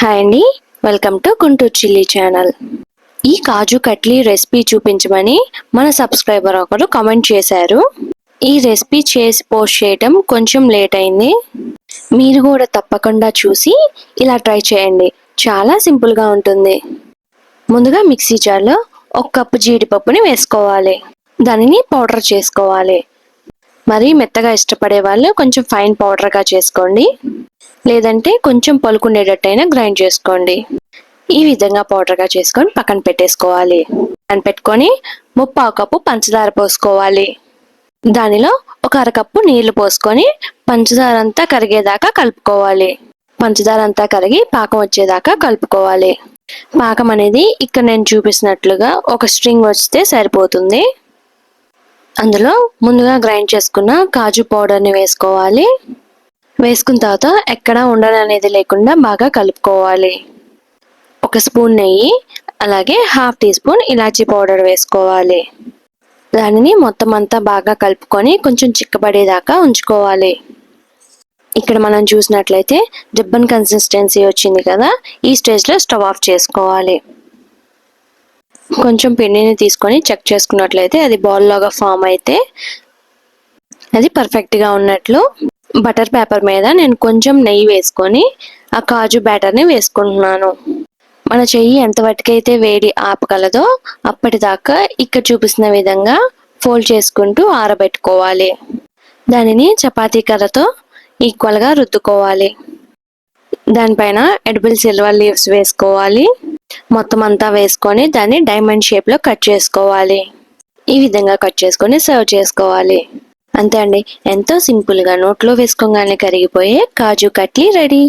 Hi అండి welcome to Guntur chilli channel ఈ kaju katli recipe చూపించమని మన సబ్స్క్రైబర్ ఒకరు కామెంట్ చేశారు. ఈ రెసిపీ చేసి పోస్ట్ చేయటం కొంచెం లేట్ అయింది. మీరు కూడా తప్పకుండా చూసి ఇలా ట్రై చేయండి. చాలా సింపుల్గా ఉంటుంది. ముందుగా మిక్సీ జార్లో ఒక కప్పు జీడిపప్పుని వేసుకోవాలి. దానిని పౌడర్ చేసుకోవాలి. మరీ మెత్తగా ఇష్టపడే వాళ్ళు కొంచెం ఫైన్ పౌడర్గా చేసుకోండి. లేదంటే కొంచెం పలుకునేటట్టయినా గ్రైండ్ చేసుకోండి. ఈ విధంగా పౌడర్గా చేసుకొని పక్కన పెట్టేసుకోవాలి. పక్కన పెట్టుకొని ముప్పావు కప్పు పంచదార పోసుకోవాలి. దానిలో ఒక అరకప్పు నీళ్ళు పోసుకొని పంచదార అంతా కరిగేదాకా కలుపుకోవాలి. పంచదార అంతా కరిగి పాకం వచ్చేదాకా కలుపుకోవాలి. పాకం అనేది ఇక్కడ నేను చూపిస్తున్నట్లుగా ఒక స్ట్రింగ్ వస్తే సరిపోతుంది. అందులో ముందుగా గ్రైండ్ చేసుకున్న కాజు పౌడర్ని వేసుకోవాలి. వేసుకున్న తర్వాత ఎక్కడ ఉండని అనేది లేకుండా బాగా కలుపుకోవాలి. ఒక స్పూన్ నెయ్యి అలాగే హాఫ్ టీ స్పూన్ ఇలాచీ పౌడర్ వేసుకోవాలి. దానిని మొత్తం అంతా బాగా కలుపుకొని కొంచెం చిక్కబడేదాకా ఉంచుకోవాలి. ఇక్కడ మనం చూసినట్లయితే రిబ్బన్ కన్సిస్టెన్సీ వచ్చింది కదా ఈ స్టేజ్లో స్టవ్ ఆఫ్ చేసుకోవాలి. కొంచెం పిండిని తీసుకొని చెక్ చేసుకున్నట్లయితే అది బాల్ లాగా ఫామ్ అయితే అది పర్ఫెక్ట్గా ఉన్నట్లు బటర్ పేపర్ మీద నేను కొంచెం నెయ్యి వేసుకొని ఆ కాజు బ్యాటర్ని వేసుకుంటున్నాను. మన చెయ్యి ఎంతవరకైతే వేడి ఆపగలదో అప్పటిదాకా ఇక్కడ చూపిస్తున్న విధంగా ఫోల్డ్ చేసుకుంటూ ఆరబెట్టుకోవాలి. దానిని చపాతీ కర్రతో ఈక్వల్గా రుద్దుకోవాలి. దానిపైన ఎడబుల్ సిల్వర్ లీవ్స్ వేసుకోవాలి. మొత్తం అంతా వేసుకొని దాన్ని డైమండ్ షేప్లో కట్ చేసుకోవాలి. ఈ విధంగా కట్ చేసుకొని సర్వ్ చేసుకోవాలి. అంతే అండి. ఎంతో సింపుల్గా నోట్లో వేసుకోగానే కరిగిపోయే కాజు కట్లీ రెడీ.